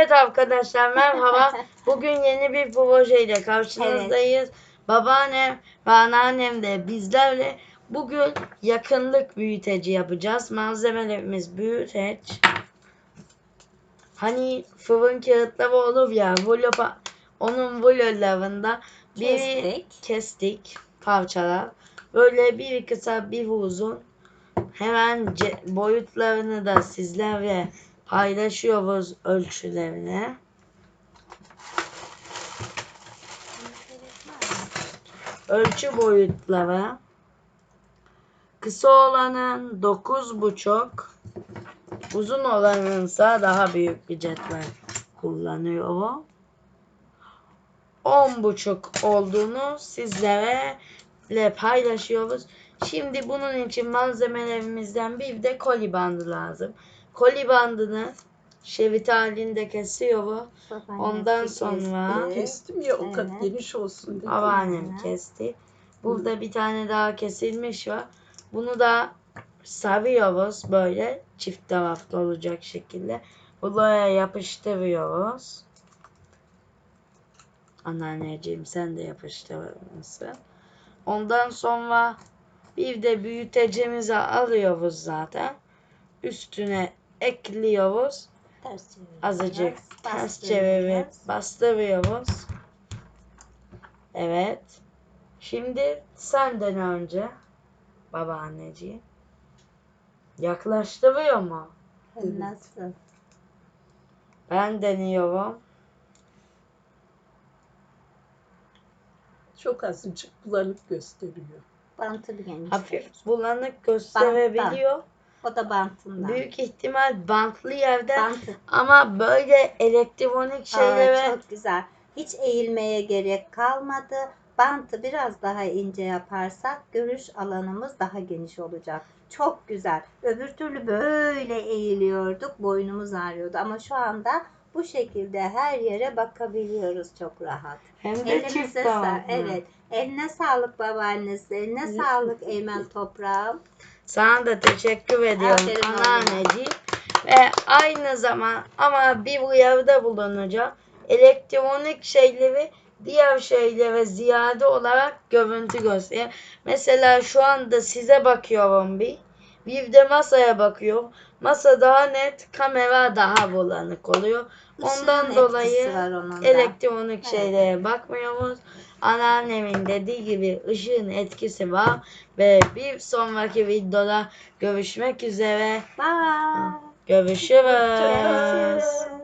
Evet arkadaşlar merhaba. Bugün yeni bir projeyle karşınızdayız. Babaannem ve anneannem de bizlerle bugün yakınlık büyüteci yapacağız. Malzemelerimiz büyüteç. Hani fırın kağıtları olur ya rulo pa- onun rulolarında bir Kestik. kestik parçalar. Böyle bir kısa bir uzun. Hemen boyutlarını da sizlerle paylaşıyoruz ölçülerini. Ölçü boyutları. Kısa olanın 9,5 uzun olanınsa daha büyük bir cetvel kullanıyorum. 10,5 olduğunu sizlere ile paylaşıyoruz. Şimdi bunun için malzemelerimizden bir de koli bandı lazım. Koli bandını şerit halinde kesiyorum. Babaannesi Ondan sonra- Kestim ya o kadar Evet. geniş olsun dedim. Babaannem kesti. Burada bir tane daha kesilmiş var. Bunu da sarıyoruz böyle çift taraflı olacak şekilde. Buraya yapıştırıyoruz. Anneanneciğim sen de yapıştırır mısın? Ondan sonra bir de büyütecimizi alıyoruz zaten. Üstüne ekliyoruz. Ters çeviriyoruz. Azıcık ters çevirip bastırıyoruz. Evet. Şimdi senden önce babaanneciğim. Yaklaştırıyor mu? Nasıl? Ben deniyorum. Çok azıcık bulanık gösteriyor. Bantı bir geniş. Hafif bulanık gösterebiliyor. O da bantından. Büyük ihtimal bantlı yerden Bantı. ama böyle elektronik Aa, şeylere çok güzel. Hiç eğilmeye gerek kalmadı. Bantı biraz daha ince yaparsak görüş alanımız daha geniş olacak. Çok güzel. Öbür türlü böyle eğiliyorduk. Boynumuz ağrıyordu. Ama şu anda bu şekilde her yere bakabiliyoruz çok rahat. hem de çift Elinize taraflı. sağlık. Evet. Eline sağlık babaannesi. Eline sağlık Eymen toprağım. Sana da teşekkür ediyorum Aferin oğlum. anneanneciğim. Ve aynı zaman ama bir uyarıda bulunacağım. Elektronik şeyleri diğer şeylere ziyade olarak görüntü gösteriyor. Mesela şu anda size bakıyorum bir. Bir de masaya bakıyorum. Masa daha net, kamera daha bulanık oluyor. Ondan Işığın dolayı elektronik Evet. şeylere bakmıyoruz. Anneannemin dediği gibi ışığın etkisi var ve bir sonraki videoda görüşmek üzere. Bye. Görüşürüz. Görüşürüz.